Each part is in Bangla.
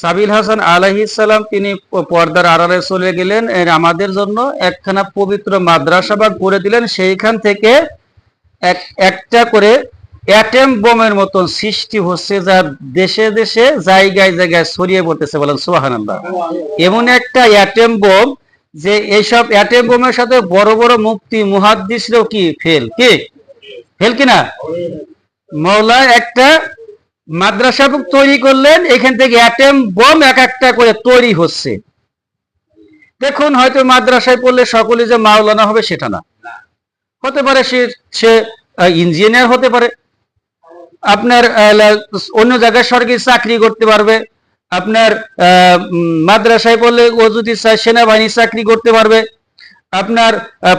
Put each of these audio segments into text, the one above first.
সাবিল হাসান আলাইহিসাল্লাম তিনি পর্দার আড়ালে চলে গেলেন আমাদের জন্য একখানা পবিত্র মাদ্রাসা মাদ্রাসাবাদ করে দিলেন। সেইখান থেকে এক, একটা করে অ্যাটেম বোমের মতন সৃষ্টি হচ্ছে, যা দেশে দেশে জায়গায় জায়গায় ছড়িয়ে পড়তেছে বলেন, সুবহানাল্লাহ। এমন একটা অ্যাটেম বোম যে এইসব অ্যাটেম বোমের সাথে বড় বড় মুক্তি মুহাদ্দিসরাও কি? ফেল কি? ফেল কিনা মৌলা একটা মাদ্রাসা তৈরি করলেন, এখান থেকে অ্যাটেম বোম এক একটা করে তৈরি হচ্ছে। দেখুন, হয়তো মাদ্রাসায় পড়লে সকলে যে মাওলানা হবে সেটা না। হতে পারে সে সে ইঞ্জিনিয়ার হতে পারে। আপনার অন্য জায়গায় সরকারি চাকরি করতে পারবে। আপনার মাদ্রাসায় পড়লে ও যদি সেনাবাহিনীর চাকরি করতে পারবে। আপনার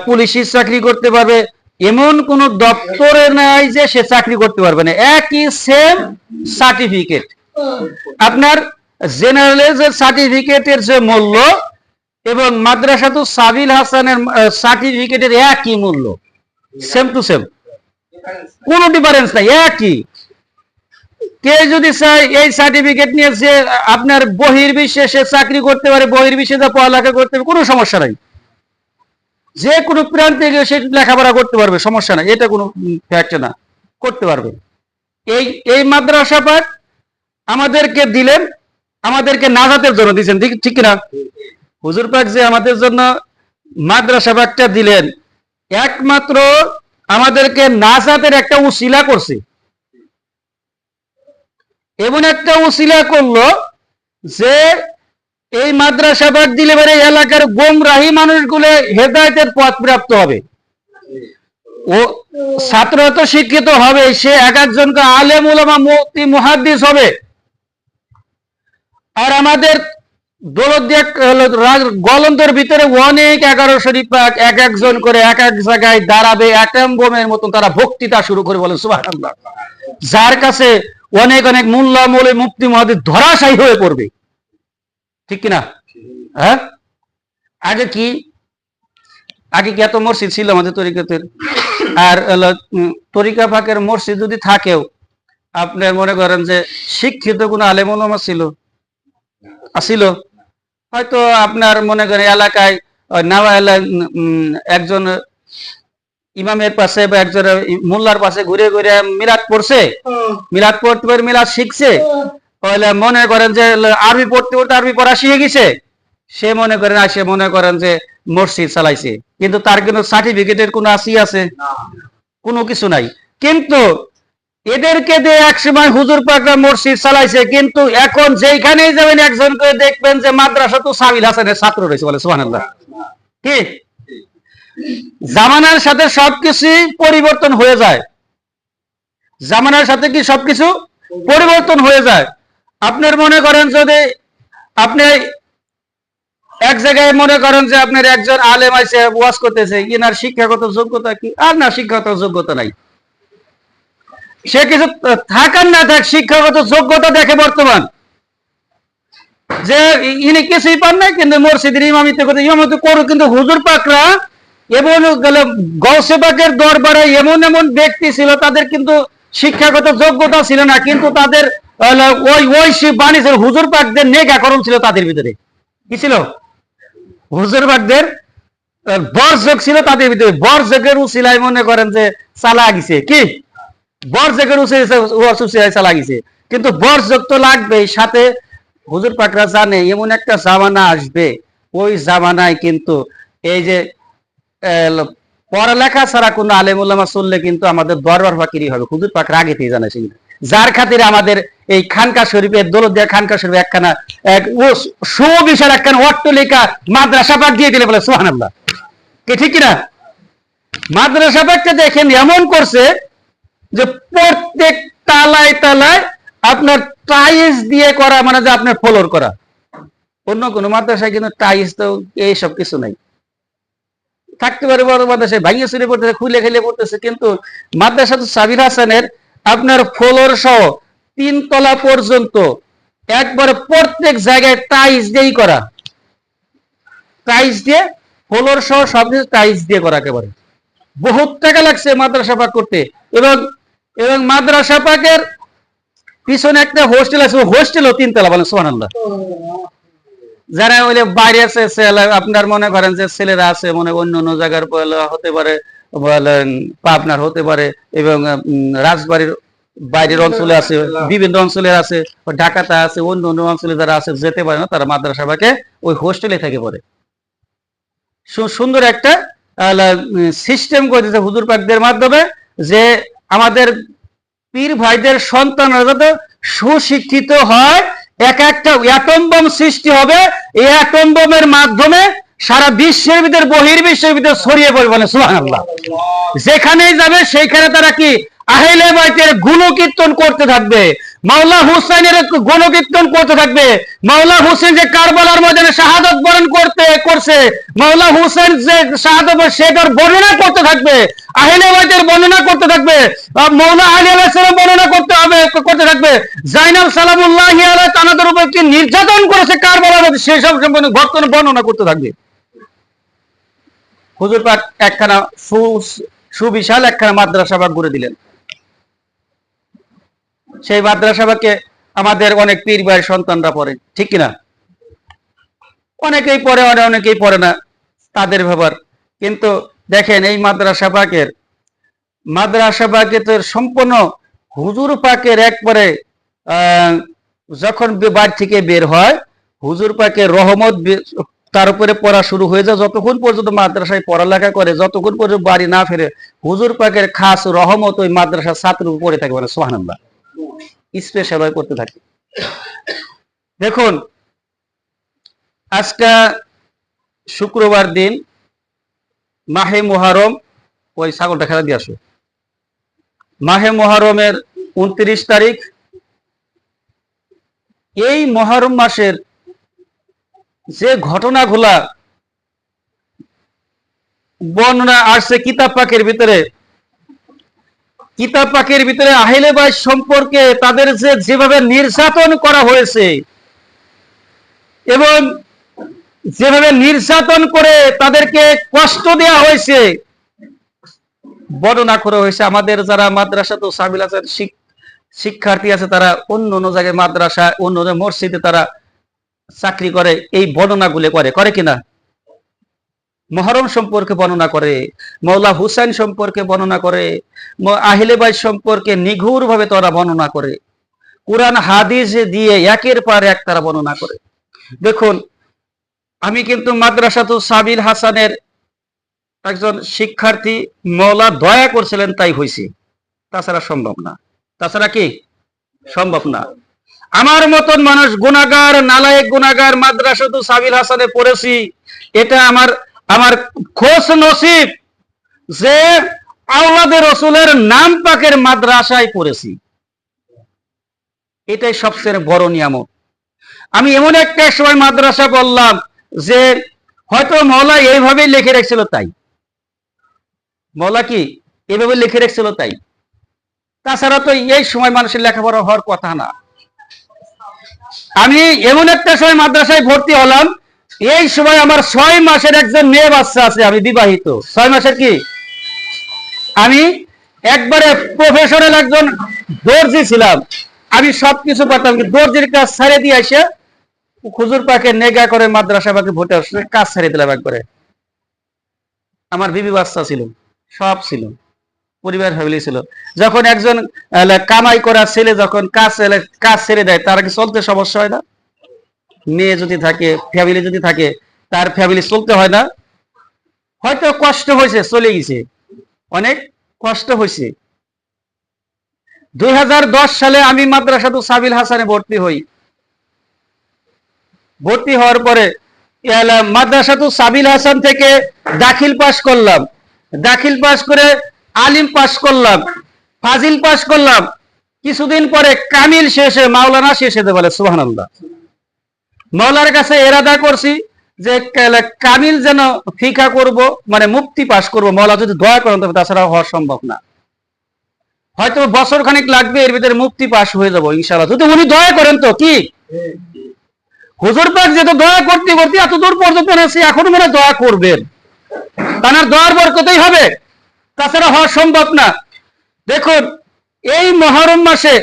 পুলিশের চাকরি করতে পারবে। এমন কোন দপ্তরে নাই যে সে চাকরি করতে পারবে না। একই সেম সার্টিফিকেট আপনার জেনারেলের যে সার্টিফিকেটের যে মূল্য এবং মাদ্রাসা তো সাবিল হাসানের সার্টিফিকেটের একই মূল্য। সেম টু সেম কোনো ডিফারেন্স নাই, একই। কে যদি এই সার্টিফিকেট নিয়ে যে আপনার বহির্বিশ্বে সে চাকরি করতে পারে, বহির্বিশ্বে যা পড়ালেখা করতে পারে, কোনো সমস্যা নাই। যে কোনো প্রান্তে গিয়ে সে লেখাপড়া করতে পারবে, সমস্যা নাই, এটা কোনো ফ্যাক্ট না, করতে পারবে। এই এই মাদ্রাসা পাঠ আমাদেরকে দিলেন, আমাদেরকে নাজাতের জন্য দিয়েছেন ঠিক- কিনা? হুজুর পাক যে আমাদের জন্য মাদ্রাসা পাঠটা দিলেন, একমাত্র আমাদেরকে নাজাতের একটা উসিলা করছে। এমন একটা উসিলা করল যে এই মাদ্রাসা পাঠ দিলে পরে এলাকার গোমরাহী মানুষগুলো হেদায়তের পথ প্রাপ্ত হবে। ও ছাত্র তো শিক্ষিত হবে, সে এক একজনকে আলেম উলামা, মুফতি, মুহাদ্দিস হবে। আর আমাদের গলন্তের ভিতরে অনেক এগারো শরীফ এক একজন করে এক এক জায়গায় দাঁড়াবে অ্যাটম বোমের মতন তারা বক্তৃতা শুরু করে বলে, সুবহানাল্লাহ। যার কাছে অনেক অনেক মোল্লা, মৌলে মুক্তি মহাদিস ধরাশায়ী হয়ে পড়বে। ঠিক কিনা? হ্যাঁ? আগে কি? আগে কি এত মসজিদ ছিল আমাদের তরিকাতের আর তরিকা ফাঁকের মসজিদ যদি থাকেও আপনার মনে করেন যে শিক্ষিত কোনো আলেমুলমা ছিল? আসিল হয়তো আপনার মনে করেন এলাকায় নাওয়া একজন ইমামের পাশে বা একজন মোল্লার পাশে ঘুরে ঘুরে মিলাদ পড়ছে? মিলাদ পড়তে পড়ে মিলাদ শিখছে? তাহলে মনে করেন যে আরবি পড়তে পড়তে আরবি পড়া শিখে গেছে? সে মনে করেন আসে মনে করেন যে মসজিদ চালাইছে। কিন্তু তার কিন্তু সার্টিফিকেটের কোনো আসি আছে? কোনো কিছু নাই। কিন্তু এদেরকে দিয়ে একসময় হুজুর পাকরা মসজিদ চালাইছে কিন্তু এখন যেখানেই যাবেন একজন করে দেখবেন যে মাদ্রাসা তো সাবিল হাসানের ছাত্র রয়েছে বলে সুবহানাল্লাহ। কি? জামানার সাথে সবকিছু পরিবর্তন হয়ে যায়। জামানার সাথে কি সবকিছু পরিবর্তন হয়ে যায়? আপনার মনে করেন যদি আপনি এক জায়গায় মনে করেন যে আপনার একজন আলেম আছে, ওয়াজ করতেছে, ইনার শিক্ষাগত যোগ্যতা কি? আর না, শিক্ষাগত যোগ্যতা নাই। সে কিছু থাকার না থাক, শিক্ষাগত যোগ্যতা দেখে বর্তমান। যে ইনি কিছুই পান না কিন্তু মসজিদের ইমামিতে করতে ইমামতি করো কিন্তু হুজুর পাকরা এমন গেলে গৌসে পাকের দরবারে এমন এমন ব্যক্তি ছিল, তাদের কিন্তু শিক্ষাগত যোগ্যতা ছিল না, কিন্তু তাদের ওই ওই সে বাণী ছিল হুজুর পাকদের নেকাকরণ ছিল তাদের ভিতরে। কি ছিল? হুজুর পাকদের বরযোগ ছিল তাদের ভিতরে। বরযোগের উচিলায় মনে করেন যে চালা গেছে। কি? বরযোগের উচিলায় চালা গেছে। কিন্তু বরযোগ তো লাগবেই। সাথে হুজুর পাকরা জানে, এমন একটা জামানা আসবে। ওই জামানায় কিন্তু এই যে পড়ালেখা ছাড়া কোনো আলেমুল্লামা চললে কিন্তু আমাদের দরবার ফাকিরি হবে। হুজুর পাক আগেতেই জানে সেগুলো। যার খাতিরে আমাদের এই খানকা শরীফের দৌলতদিয়া খানকা শরীফ একখানা, এক সুবিশাল একখানা অট্টলিকা মাদ্রাসা পাক দিয়ে দিলে বলে, সুবহানাল্লাহ। কি ঠিক কিনা? মাদ্রাসা পাকটা দেখেন এমন করছে যে প্রত্যেক তালায় তালায় আপনার টাইলস দিয়ে করা মানে যে আপনার ফলোর করা। অন্য কোনো মাদ্রাসায় কিন্তু টাইলস তো এইসব কিছু নাই। থাকতে পারে বড় মাদ্রাসায়, ভাঙিয়ে চুরে পড়তেছে খুলে খেলে পড়তেছে কিন্তু মাদ্রাসা তো সাবির হাসানের আপনার ফ্লোর সহ তিন তলা পর্যন্ত। একবারে প্রত্যেক জায়গায় টাইলস দিয়েই করা। টাইলস দিয়ে ফ্লোর সহ সব কিছু টাইলস দিয়ে করা একেবারে। বহুত টাকা লাগছে মাদ্রাসা পাক করতে। এবং এবং মাদ্রাসা পাকের পিছনে একটা হোস্টেল আছে হোস্টেলও তিনতলা বলেন সোহান যারা ওই বাইরে আছে আপনার মনে করেন যে ছেলেরা আছে, মনে অন্য অন্য জায়গার হতে পারে, বলেন পাবনার হতে পারে, এবং রাজবাড়ির বাইরের অঞ্চলে আছে বিভিন্ন অঞ্চলে আছে ঢাকাতে আছে অন্য অন্য অঞ্চলে যারা আছে যেতে পারে না তারা মাদ্রাসা বাকে ওই হোস্টেলে থেকে পড়ে। সুন্দর একটা সিস্টেম করে দিতে হুজুর পাকদের মাধ্যমে যে আমাদের পীর ভাইদের সন্তানরা যাতে সুশিক্ষিত হয় এক একটা অ্যাটম বোম সৃষ্টি হবে এই অ্যাটম বোমের মাধ্যমে সারা বিশ্বের ভিতর বহির্বিশ্বের ভিতরে ছড়িয়ে পড়বে মানে সুবহানাল্লাহ। যেখানেই যাবে সেইখানে তারা কি আহলে বাইতের গুণকীর্তন করতে থাকবে। মাওলা হুসাইনের গুণকীর্তন করতে থাকবে। মাওলা হুসেন যে কারবালার ময়দানে শাহাদত বরণ করতে করছে, মাওলা হুসেন যে শাহাদত সেটার বর্ণনা করতে থাকবে। আহলে বাইতের বর্ণনা করতে থাকবে। মৌলা আলী আলাইহিস সালাম বর্ণনা করতে হবে, করতে থাকবে। জাইনাল সালামুল্লাহ আলাইহি তানাদের উপর কি নির্যাতন করেছে কারবালার মধ্যে সেসব সম্পর্কে ঘটনা বর্ণনা করতে থাকবে। হুজুর পাক একখানা সু- সুবিশাল একখানা মাদ্রাসা বাগ গড়ে দিলেন। সেই মাদ্রাসা বাগে আমাদের অনেক পীর ভাইয়ের সন্তানরা পড়ে, ঠিক কিনা? অনেকেই পড়ে অনেক অনেকেই পড়ে না তাদের ব্যাপার কিন্তু দেখেন এই মাদ্রাসা পাকের মাদ্রাসা পাকে তো সম্পূর্ণ হুজুর পাকের একবারে যখন বাড়ি থেকে বের হয়, হুজুর পাকের রহমত তার উপরে পড়া শুরু হয়ে যায়। যতক্ষণ পর্যন্ত মাদ্রাসায় পড়ালেখা করে, যতক্ষণ পর্যন্ত বাড়ি না ফেরে, হুজুর পাকের খাস রহমত ওই মাদ্রাসার ছাত্রের উপরে থাকে মানে সোহানাল্লাহ স্পেশাল হয়ে করতে থাকে। দেখুন, আজকে শুক্রবার দিন, মাহে মোহারম ওই ছাগলটা খেলা দিয়ে আসো। মাহে মোহারমের উনত্রিশ তারিখ, এই মহরম মাসের যে ঘটনাগুলা বর্ণনা আসছে কিতাব পাকের ভিতরে কিতাব পাকের ভিতরে আহিলে সম্পর্কে তাদের যে যেভাবে নির্যাতন করা হয়েছে, এবং যেভাবে নির্যাতন করে তাদেরকে কষ্ট দেওয়া হয়েছে, বর্ণনা করা হয়েছে আমাদের যারা মাদ্রাসা তো সাবিল আছেন শিক্ষার্থী আছে তারা অন্য অন্য জায়গায় মাদ্রাসা অন্য অন্য মসজিদে তারা চাকরি করে, এই বর্ণনাগুলো করে করে কিনা? মহরম সম্পর্কে বর্ণনা করে মৌলা হুসাইন সম্পর্কে বর্ণনা করে, ম- আহিলে বাই সম্পর্কে নিঘুর ভাবে তারা বর্ণনা করে। কোরআন, হাদিস দিয়ে একের পর এক তারা বর্ণনা করে। দেখুন, আমি কিন্তু মাদ্রাসাতু সাবিল হাসানের একজন শিক্ষার্থী মৌলা দয়া করছিলেন, তাই হয়েছে তাছাড়া সম্ভব না। তাছাড়া কি? সম্ভব না। আমার মতন মানুষ গুণাগার নালায়েক গুণাগার মাদ্রাসাতু সাবিল হাসানে পড়েছি, এটা আমার আমার খোঁজ নসিব যে আওলাদের রসুলের নাম পাকের মাদ্রাসায় পড়েছি। এটাই সবচেয়ে বড় নিয়ামত। আমি এমন একটা সময় মাদ্রাসা বললাম যে হয়তো মৌলা এইভাবে লিখে রেখেছিল তাই। মৌলা কি এইভাবে লিখে রেখেছিল তাই? তাছাড়া তো এই সময় মানুষের লেখাপড়া হওয়ার কথা না। আমি এমন একটা সময় মাদ্রাসায় ভর্তি হলাম এই সময় আমার ছয় মাসের একজন মেয়ে বাচ্চা আছে, আমি বিবাহিত। ছয় মাসের কি? আমি একবারে প্রফেশনাল একজন দর্জি ছিলাম। আমি সবকিছু পারতাম দর্জির কাজ ছেড়ে দিয়ে এসে খুজুর পাকে নেগা করে মাদ্রাসা পাকে ভোটে আসলে কাজ ছেড়ে দিলাম একবারে। আমার বিবি বাচ্চা ছিল, সব ছিল, পরিবার ফ্যামিলি ছিল। যখন একজন কামাই করা ছেলে যখন কাজ কাজ ছেড়ে দেয়, তার কি চলতে সমস্যা হয় না? মেয়ে যদি থাকে ফ্যামিলি যদি থাকে, তার ফ্যামিলি চলতে হয় না। হয়তো কষ্ট হয়েছে, চলে গেছে। অনেক কষ্ট হয়েছে। দুই হাজার দশ সালে আমি মাদ্রাসাতু সাবিল হাসানে ভর্তি হই। ভর্তি হওয়ার পরে মাদ্রাসাতু সাবিল হাসান থেকে দাখিল পাশ করলাম। দাখিল পাশ করে আলিম পাশ করলাম, ফাজিল পাশ করলাম। কিছুদিন পরে কামিল শেষে, মাওলানা শেষ হতে বলে, সুবহানাল্লাহ। মৌলার কাছে এরাদা করছি যে কামিল যেন ফিকা করব মানে মুক্তি পাশ করব, মৌলা যদি দয়া করেন, তবে তাছাড়া হওয়া সম্ভব না। হয়তো বছর খানিক লাগবে, এর ভিতরে মুক্তি পাশ হয়ে যাব ইনশাল্লাহ যদি উনি দয়া করেন তো কি? হুজুর পাক যেহেতু দয়া করতে করতে এত দূর পর্যন্ত এনেছি এখনও মনে দয়া করবেন। তার দয়ার বরকতেই হবে। তাছাড়া হওয়া সম্ভব না। দেখুন, এই মহরম মাসে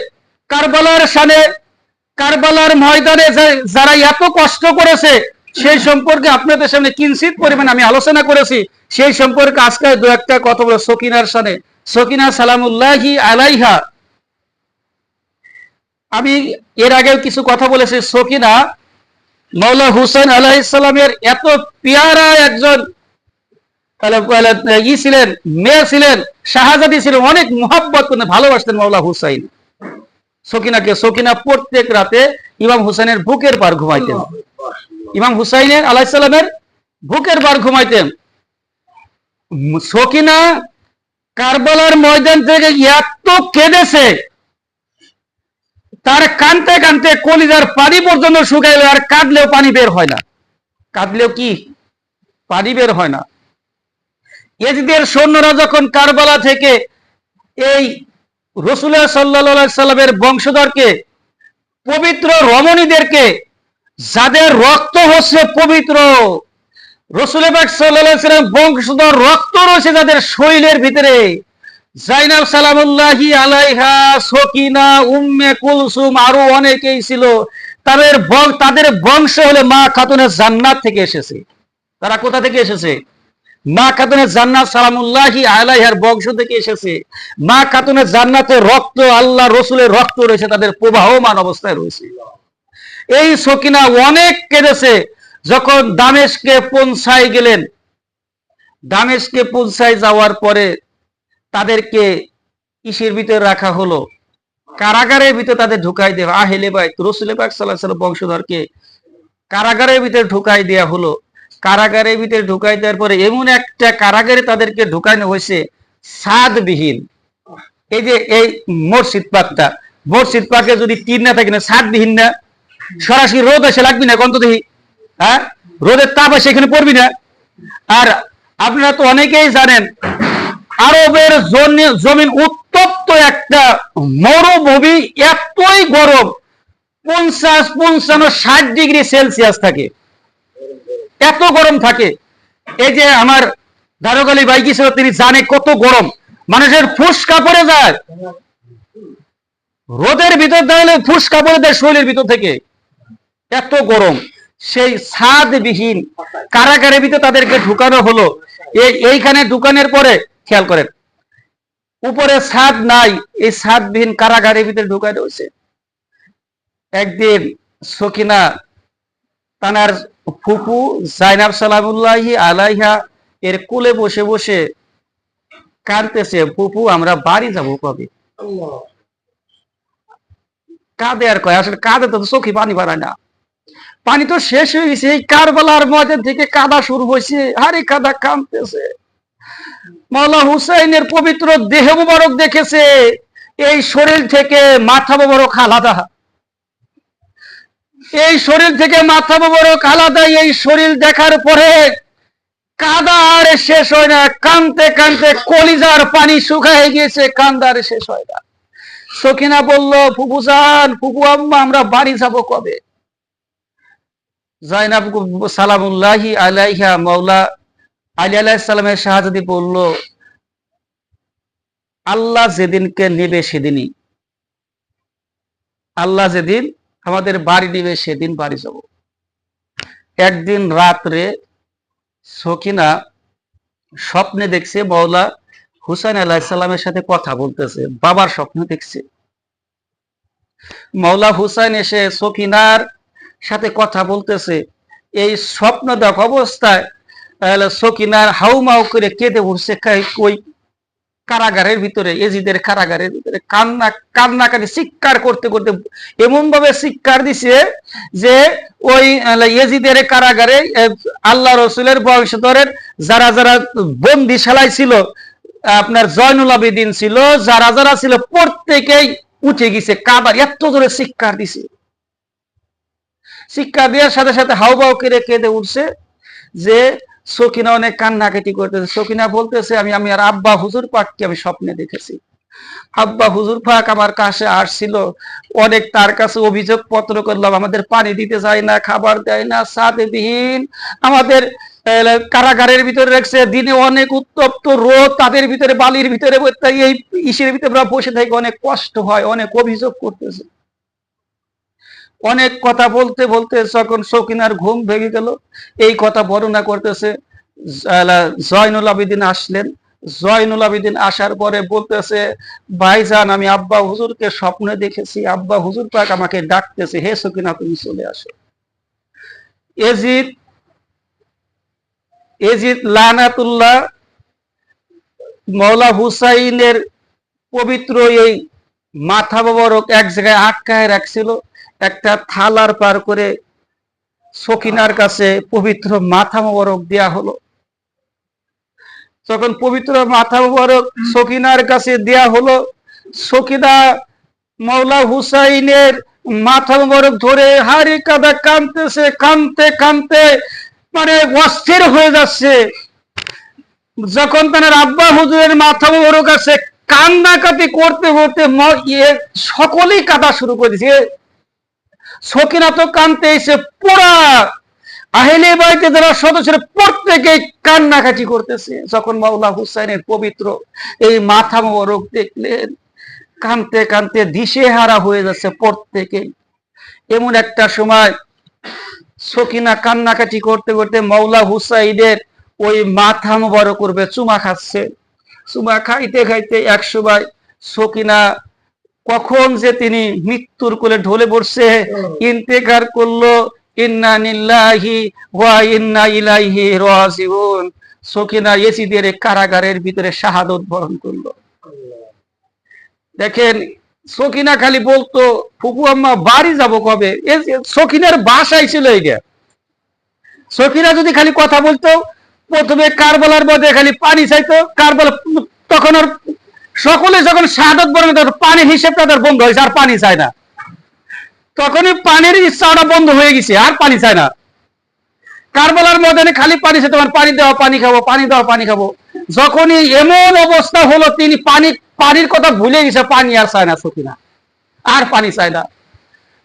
কারবালার সানে কারবালার ময়দানে যারা এত কষ্ট করেছে, সেই সম্পর্কে আপনাদের সামনে কিঞ্চিত পরিমাণ আমি আলোচনা করেছি। সেই সম্পর্কে আজকে দু একটা কথা বলে সকিনার সানে সকিনা, সালামুল্লাহি আলাইহা। আমি এর আগেও কিছু কথা বলেছি। সকিনা মৌলা হুসেন আলাইসালামের এত পেয়ারা একজন ই ছিলেন, মেয়ে ছিলেন, শাহজাদি ছিলেন, অনেক মোহাব্বত করে ভালোবাসতেন মৌলা হুসাইন। সকিনাকে, সকিনা প্রত্যেক রাতে ইমাম হুসাইনের বুকের পার ঘুমাইতেন। ইমাম হুসাইনের আলাইসাল্লামের বুকের পার ঘুমাইতেন। সকিনা কারবালার ময়দান থেকে এত কেঁদেছে, তার কানতে কানতে কলিজার পানি পর্যন্ত শুকাইল আর কাঁদলেও পানি বের হয় না। কাঁদলেও কি? পানি বের হয় না। এজিদের সৈন্যরা যখন কারবালা থেকে এই রসুল্লাহ সাল্লা সাল্লামের বংশধরকে, পবিত্র রমণীদেরকে, যাদের রক্ত হচ্ছে পবিত্র রসুল সাল্লাম বংশধর রক্ত রয়েছে যাদের শরীরের ভিতরে। জাইনাব সালামুল্লাহি আলাইহা, সকিনা, উম্মে কুলসুম আরও অনেকেই ছিল। তাদের তাদের বংশ হলে মা খাতুনের জান্নাত থেকে এসেছে। তারা কোথা থেকে এসেছে? মা খাতুনের জান্নাত সালামুল্লাহি আলাইহার বংশ থেকে এসেছে। মা খাতুনের জান্নাতের রক্ত, আল্লাহ রসুলের রক্ত রয়েছে, তাদের প্রবাহমান অবস্থায় রয়েছে। এই সকিনা অনেক কেঁদেছে, যখন দামেশকে পৌঁছায় গেলেন। দামেশকে পৌঁছায় যাওয়ার পরে তাদেরকে ইসের ভিতরে রাখা হলো? কারাগারের ভিতরে তাদের ঢুকাই দেওয়া আহেলে ভাই রসুল পাক সাল্লাহ বংশধরকে কারাগারের ভিতরে ঢুকাই দেওয়া হলো। কারাগারের ভিতরে ঢুকাই দেওয়ার পরে এমন একটা কারাগারে তাদেরকে ঢুকানো হয়েছে সাদবিহীন। এই যে এই মসজিদ পাকটা, মসজিদ পাকে যদি তীর না থাকে না, সাদবিহীন না, সরাসরি রোদ এসে লাগবি না কন্ত দেখি হ্যাঁ? রোদের তাপ এসে এখানে পড়বি না। আর আপনারা তো অনেকেই জানেন, আরবের জমিন উত্তপ্ত একটা মরুভূমি, এতই গরম, পঞ্চাশ পঞ্চান্ন ষাট ডিগ্রি সেলসিয়াস থাকে। এত গরম থাকে। এই যে আমার দারোগালি বাইকি ছিল তিনি জানে কত গরম। মানুষের ফুসকা পড়ে যায়। রোদের ভিতর দাঁড়ালে ফুসকা পড়ে দেয় শরীরের ভিতর থেকে। এত গরম। সেই ছাদবিহীন কারাগারের ভিতরে তাদেরকে ঢুকানো হলো। এইখানে ঢুকানোর পরে, খেয়াল করেন, উপরে ছাদ নাই, এই ছাদবিহীন কারাগারের ভিতরে ঢুকানো হয়েছে। একদিন সকিনা তানার ফুপু জাইনাব সালামুল্লাহি আলাইহা এর কোলে বসে বসে কাঁদতেছে ফুপু আমরা বাড়ি যাব কবে? কাঁদে আর কয় আসলে কাঁদে তো চোখে পানি বাড়ায় না। পানি তো শেষ হয়ে গেছে এই কারবালার ময়দান থেকে কাদা শুরু হয়েছে। হারে কাদা কামতেছে মাওলা হুসাইনের পবিত্র দেহ মুবারক দেখেছে। এই শরীর থেকে মাথা মুবারক আলাদা। এই শরীর থেকে মাথা মুবারক আলাদা এই শরীর দেখার পরে কাদা আর শেষ হয় না, কানতে কানতে কলিজার পানি শুকায় গিয়েছে কান্দার শেষ হয় না। সখিনা বলল, ফুপু যান ফুপু আম্মা, আমরা বাড়ি যাব কবে? জাইনাব সালামুল্লাহি আলাইহা মাওলা, আলী আলাইসালামের শাহজাদি বলল, আল্লাহ যেদিনকে নেবে সেদিনই। আল্লাহ যেদিন আমাদের বাড়ি নেবে, সেদিন বাড়ি যাব। একদিন রাত্রে সকিনা স্বপ্নে দেখছে মৌলা হুসাইন আলাহিসাল্লামের সাথে কথা বলতেছে, বাবার স্বপ্ন দেখছে। মৌলা হুসাইন এসে সকিনার সাথে কথা বলতেছে, এই স্বপ্ন দেখ অবস্থায় সকিনার হাউমাউ করে কেঁদে উঠছে কা- ওই কারাগারের ভিতরে, এজিদের কারাগারের ভিতরে কান্না, কান্নাকাটি চিৎকার করতে করতে এমন ভাবে চিৎকার দিছে যে ওই এজিদের কারাগারে আল্লাহ রসুলের বংশধরের যারা যারা বন্দিশালায় ছিল, আপনার জয়নুল আবেদিন ছিল, যারা যারা ছিল, প্রত্যেকেই উঠে গেছে কাবার, এত জোরে চিৎকার দিছে। শিক্ষা দেওয়ার সাথে সাথে হাউবাউ করে কেঁদে উঠছে যে সকিনা অনেক কান্নাকাটি করতেছে। সকিনা বলতেছে, আমি আমি আর আব্বা হুজুর পাককে আমি স্বপ্নে দেখেছি। আব্বা হুজুর পাক আমার কাছে আসছিল। অনেক তার কাছে অভিযোগ পত্র করলাম, আমাদের পানি দিতে চায় না, খাবার দেয় না সাথে বিহীন আমাদের কারাগারের ভিতরে রাখছে, দিনে অনেক উত্তপ্ত রোদ, তাদের ভিতরে বালির ভিতরে এই ইসের ভিতরে বসে থাকে, অনেক কষ্ট হয়, অনেক অভিযোগ করতেছে। অনেক কথা বলতে বলতে যখন সকিনার ঘুম ভেঙে গেল, এই কথা বর্ণনা করতেছে জয়নুল আবেদিন আসলেন। জয়নুল আবিদিন আসার পরে বলতেছে, ভাইজান, আমি আব্বা হুজুরকে স্বপ্নে দেখেছি। আব্বা হুজুর পাক আমাকে ডাকতেছে, হে সকিনা, তুমি চলে আসো। এজিদ এজিদ লানাতুল্লাহ মৌলা হুসাইনের পবিত্র এই মাথা মোবারক এক জায়গায় আটকায় রাখছিল। একটা থালার পার করে সকিনার কাছে পবিত্র মাথা মোবারক দেয়া হলো। যখন পবিত্র মাথা মোবারক সকিনার কাছে দেয়া হলো, সকিনা মৌলা হুসাইনের মাথা মোবারক ধরে হারি কাদা কানতেছে কানতে কানতে মানে অস্থির হয়ে যাচ্ছে। যখন তার আব্বা হুজুরের মাথা মোবারক আছে কান্নাকাটি করতে করতে সকলেই কাঁদা শুরু করে দিয়েছে। সকিনা তো কানতে এসে পুরা আহেলে বাড়িতে যারা সদস্যরা প্রত্যেকে কান্নাকাটি করতেছে। যখন মাওলা হুসাইনের পবিত্র এই মাথা মোবারক দেখলেন, কানতে কানতে দিশেহারা হয়ে যাচ্ছে প্রত্যেকে। এমন একটা সময় সকিনা কান্নাকাটি করতে করতে মৌলা হুসাইনের ওই মাথা মোবারক করবে চুমা খাচ্ছে। চুমা খাইতে খাইতে এক সময় সকিনা কখন যে তিনি মৃত্যুর কোলে ঢলে পড়ছে ইন্তেকার করল ইন্না নিল্লাহি ওয়া ইন্না ইলাইহি রাজিউন। সকিনা ইয়েসিদের কারাগারের ভিতরে শাহাদত বরণ করল। দেখেন সকিনা খালি বলতো ফুপু আম্মা বাড়ি যাব কবে? সকিনার বাসায় ছিল এইটা সকিনা যদি খালি কথা বলতো প্রথমে কারবালার মধ্যে খালি পানি চাইতো কারবালা তখন আর সকলে যখন শাহাদত বরণ করে, পানি হিসেব তাদের বন্ধ হয়েছে আর পানি চায় না। তখনই পানির ইচ্ছাটা বন্ধ হয়ে গেছে আর পানি চায় না। কারবালার ময়দানে খালি পানি চাইতো তোমার পানি দেওয়া পানি খাব পানি দেওয়া পানি খাব। যখনই এমন অবস্থা হলো তিনি পানি পানির কথা ভুলে গেছে পানি আর চায় না সকিনা আর পানি চায় না।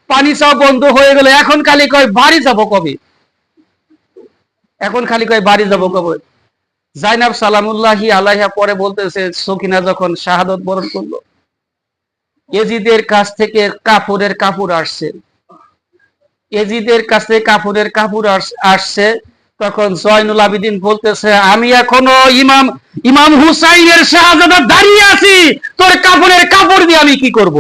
পানি চাওয়া বন্ধ হয়ে গেল এখন খালি কয় বাড়ি যাব কবে? এখন খালি কয় বাড়ি যাব কবে? জাইনাব সালামুল্লাহি আলাইহা পরে বলতেছে সকিনা যখন শাহাদত বরণ করল, এজিদের কাছ থেকে কাপড়ের কাপড় আসছে। এজিদের কাছ থেকে কাপড়ের কাপড় আসছে, তখন জয়নুল আবিদিন বলতেছে, আমি এখনও ইমাম ইমাম হুসাইনের শাহজাদা দাঁড়িয়ে আছি, তোর কাপড়ের কাপড় দিয়ে আমি কি করব?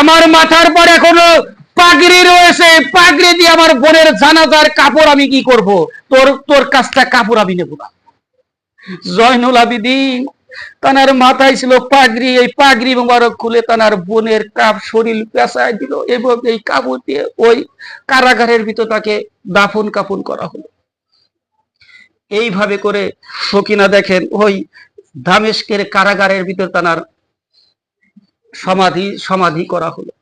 আমার মাথার পর এখনও পাগড়ি রয়েছে, পাগড়ি দিয়ে আমার বোনের জানাজার কাপড় আমি কি করব? তোর তোর কাছটা কাপড় আমি নেব না। জয়নুল আবিদিন তানার মাথায় ছিল পাগড়ি, এই পাগড়ি মোবারক খুলে তানার বোনের কাপ শরীর পেঁচায় দিল এবং এই কাপড় দিয়ে ওই কারাগারের ভিতর তাকে দাফন কাফন করা হলো। এইভাবে করে সকিনা দেখেন, ওই দামেস্কের কারাগারের ভিতর তানার সমাধি সমাধি করা হলো।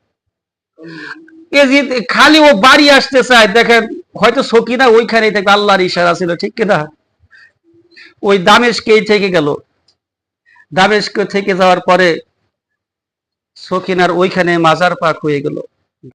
এজিদ খালি ও বাড়ি আসতে চায়, দেখেন, হয়তো সকিনা ওইখানেই থাকবে, আল্লাহর ইশারা ছিল, ঠিক কিনা? ওই দামেশকেই থেকে গেল। দামেশকে থেকে যাওয়ার পরে সকিনার ওইখানে মাজার পাক হয়ে গেল।